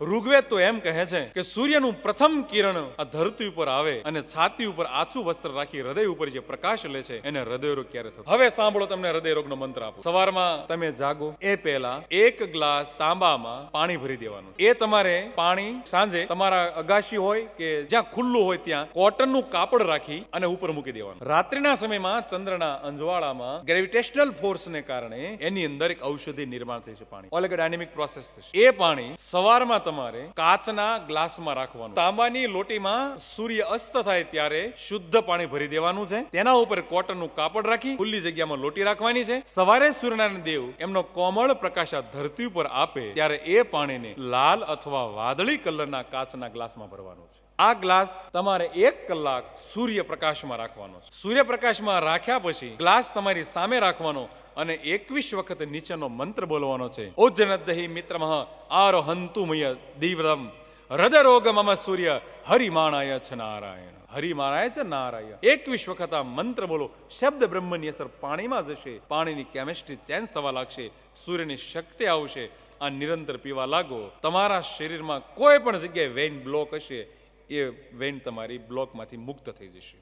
ઋગ્વેદ તો એમ કહે છે કે સૂર્યનું પ્રથમ કિરણ આ ધરતી ઉપર આવે અને છાતી ઉપર આછું વસ્ત્ર રાખી હૃદય ઉપર જે પ્રકાશ લે છે, એને હૃદય રોગ ક્યારે થતો? હવે સાંભળો તમને હૃદય રોગનો મંત્ર આપો. સવારમાં તમે જાગો, એ પહેલા એક ગ્લાસ તાંબામાં પાણી ભરી દેવાનું. એ તમારે પાણી સાંજે તમારા અગાશી હોય કે જ્યાં ખુલ્લું હોય ત્યાં કોટનનું કાપડ રાખી અને ઉપર મૂકી દેવાનું. રાત્રિના સમયમાં ચંદ્રના અંજવાળામાં ગ્રેવિટેશનલ ફોર્સને કારણે એની અંદર એક ઔષધિ નિર્માણ થઈ છે પાણી. ઓલ ડાયનેમિક પ્રોસેસ થશે. એ પાણી સવારમાં તમારે કાચના ગ્લાસમાં રાખવાનું. તાંબાની લોટીમાં સૂર્ય અસ્ત થાય ત્યારે શુદ્ધ પાણી ભરી દેવાનું છે. તેના ઉપર કોટનનું કાપડ રાખી ખુલ્લી જગ્યામાં લોટી રાખવાની છે. સવારે સૂર્યનારાયણ દેવ એમનો કોમળ પ્રકાશ આ ધરતી ઉપર આપે ત્યારે એ પાણીને લાલ અથવા વાદળી કલરના કાચના ગ્લાસમાં ભરવાનું છે. આ ગ્લાસ તમારે એક કલાક સૂર્યપ્રકાશમાં રાખવાનો છે. સૂર્યપ્રકાશમાં રાખ્યા પછી ગ્લાસ તમારી સામે રાખવાનો અને એકવીસ વખત નીચેનો મંત્ર બોલવાનો છે. ઉજ્જનદહી મિત્રમઃ આરોહંતુમય દીવ્રમ, હૃદરોગ મમ સૂર્ય, હરિમાણાય છે નારાયણ. હરિમાણાય છે નારાયણ. એકવીસ વખત આ મંત્ર બોલો. શબ્દ બ્રહ્મની અસર પાણીમાં જશે. પાણીની કેમિસ્ટ્રી ચેન્જ થવા લાગશે. સૂર્યની શક્તિ આવશે. આ નિરંતર પીવા લાગો. તમારા શરીરમાં કોઈ પણ જગ્યાએ વેઇન બ્લોક હશે, એ વેઇન તમારી બ્લોકમાંથી મુક્ત થઈ જશે.